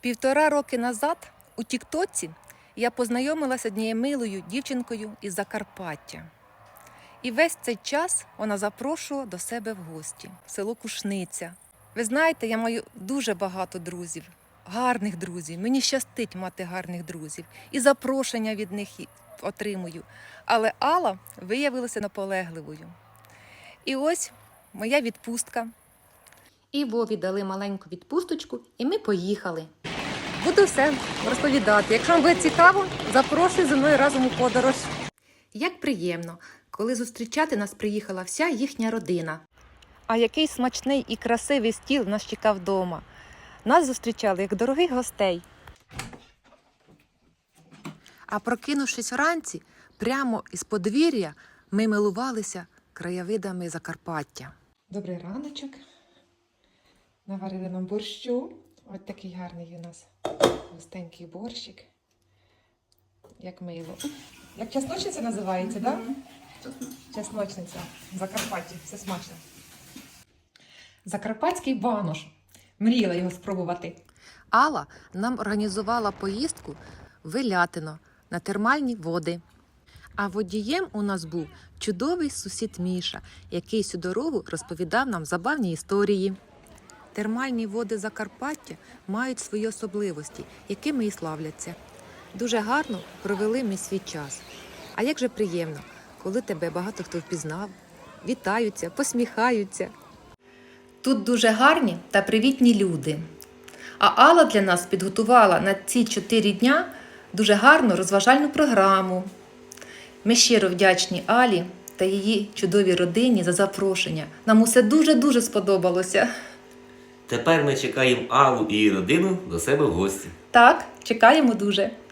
Півтора роки назад у Тіктоці я познайомилася з однією милою дівчинкою із Закарпаття. І весь цей час вона запрошувала до себе в гості в село Кушниця. Ви знаєте, я маю дуже багато друзів, гарних друзів. Мені щастить мати гарних друзів. І запрошення від них отримую. Але Алла виявилася наполегливою. І ось моя відпустка. І Вові дали маленьку відпусточку, і ми поїхали. Буду все розповідати. Якщо вам буде цікаво, запрошую зі мною разом у подорож. Як приємно, коли зустрічати нас приїхала вся їхня родина. А який смачний і красивий стіл нас чекав вдома. Нас зустрічали як дорогих гостей. А прокинувшись вранці, прямо із подвір'я ми милувалися краєвидами Закарпаття. Добрий раночок. Наварили нам борщу. Ось такий гарний у нас густенький борщик. Як мило. Як чесночниця називається, так? Да? Чесночниця. В Закарпатті. Все смачно. Закарпатський банош. Мріяла його спробувати. Алла нам організувала поїздку в Велятино на термальні води. А водієм у нас був чудовий сусід Міша, який всю дорогу розповідав нам забавні історії. Термальні води Закарпаття мають свої особливості, якими і славляться. Дуже гарно провели ми свій час. А як же приємно, коли тебе багато хто впізнав, вітаються, посміхаються. Тут дуже гарні та привітні люди. А Алла для нас підготувала на ці чотири дня дуже гарну розважальну програму. Ми щиро вдячні Алі та її чудовій родині за запрошення. Нам усе дуже-дуже сподобалося. Тепер ми чекаємо Аллу і її родину до себе в гості. Так, чекаємо дуже.